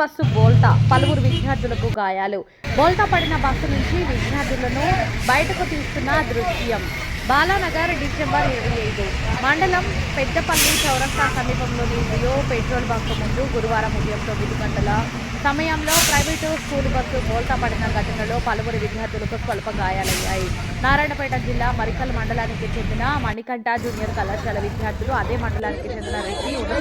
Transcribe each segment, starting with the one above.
Bus బోల్తా పలువురు విద్యార్థులకు గాయాలు. బోల్తా పడిన బస్సు నుంచి విద్యార్థులను బయటకు తీస్తున్న దృశ్యం. బాలానగర్ డిసెంబర్ ఇరవై ఐదు. మండలం పెద్దపల్లి చౌరస్తా సమీపంలోని జియో పెట్రోల్ బంక్ ముందు గురువారం ఉదయం తొమ్మిది గంటల సమయంలో ప్రైవేటు స్కూల్ బస్సు బోల్తా పడిన ఘటనలో పలువురు విద్యార్థులకు స్వల్ప గాయాలయ్యాయి. నారాయణపేట జిల్లా మరికల్ మండలానికి చెందిన మణికంఠ జూనియర్ కళాశాల విద్యార్థులు అదే మండలానికి చెందిన రెడ్డి ఉన్నత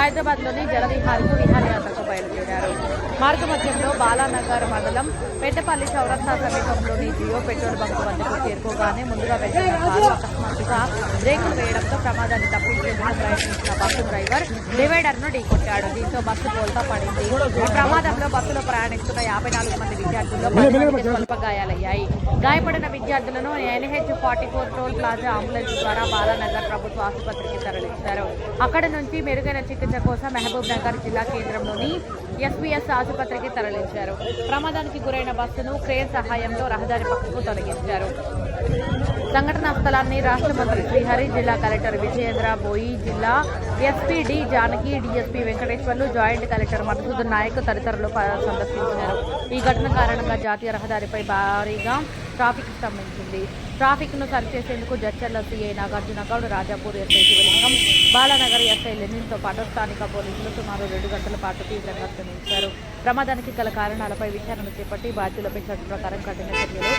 హైదరాబాద్లోని జలవిహార్కు విహారయాత్రకు బయలుదేరారు. మార్గమధ్యంలో బాలానగర్ మండలం పెద్దపల్లి చౌరస్తా సమీపంలోని జియో పెట్రోల్ బంక్ వద్దకు చేరుకోగానే ముందుగా వెళ్తున్న కారు అకస్మాత్తుగా బ్రేకులు వేయడంతో ప్రమాదాన్ని తప్పించేందుకు ప్రయత్నించిన బస్సు డ్రైవర్ డివైడర్ను ఢీకొట్టాడు. దీంతో బస్సు బోల్తా పడింది. ప్రమాదంలో బస్సులో ప్రయాణిస్తున్న యాభై నాలుగు మంది విద్యార్థుల్లో పది స్వల్ప గాయాలయ్యాయి. గాయపడిన విద్యార్థులను NH forty four toll plaza ambulance ద్వారా బాలానగర్ ప్రభుత్వ ఆసుపత్రికి తరలించారు. అక్కడ నుంచి మెరుగైన చికిత్స కోసం మహబూబ్ నగర్ జిల్లా కేంద్రంలోని ఎస్బీఎస్ ఆసుపత్రికి తరలించారు. ప్రమాదానికి గురైన బస్సును క్రేన్ సహాయంతో రహదారి పక్కకు తొలగించారు. సంఘటనా స్థలాన్ని రాష్ట్ర మంత్రి శ్రీహరి జిల్లా కలెక్టర్ విజయేంద్ర బోయి జిల్లా SP D Janaki DSP Venkateswarlu joint collector Madhusudan Nayak తదితరులు సందర్శించారు. ఈ ఘటన కారణంగా జాతీయ రహదారిపై భారీగా ట్రాఫిక్ స్తంభించింది ట్రాఫిక్ను సరిచేసేందుకు Jadcherla CI Nagarjuna Goud Rajapur SI Shivalingam Balanagar SI లెనిన్తో పాటు స్థానిక పోలీసులు సుమారు రెండు గంటల పాటు తీవ్రంగా శ్రమించారు ప్రమాదానికి గల కారణాలపై విచారణ చేపట్టి బాధ్యులపై చట్ట ప్రకారం కఠిన చర్యలు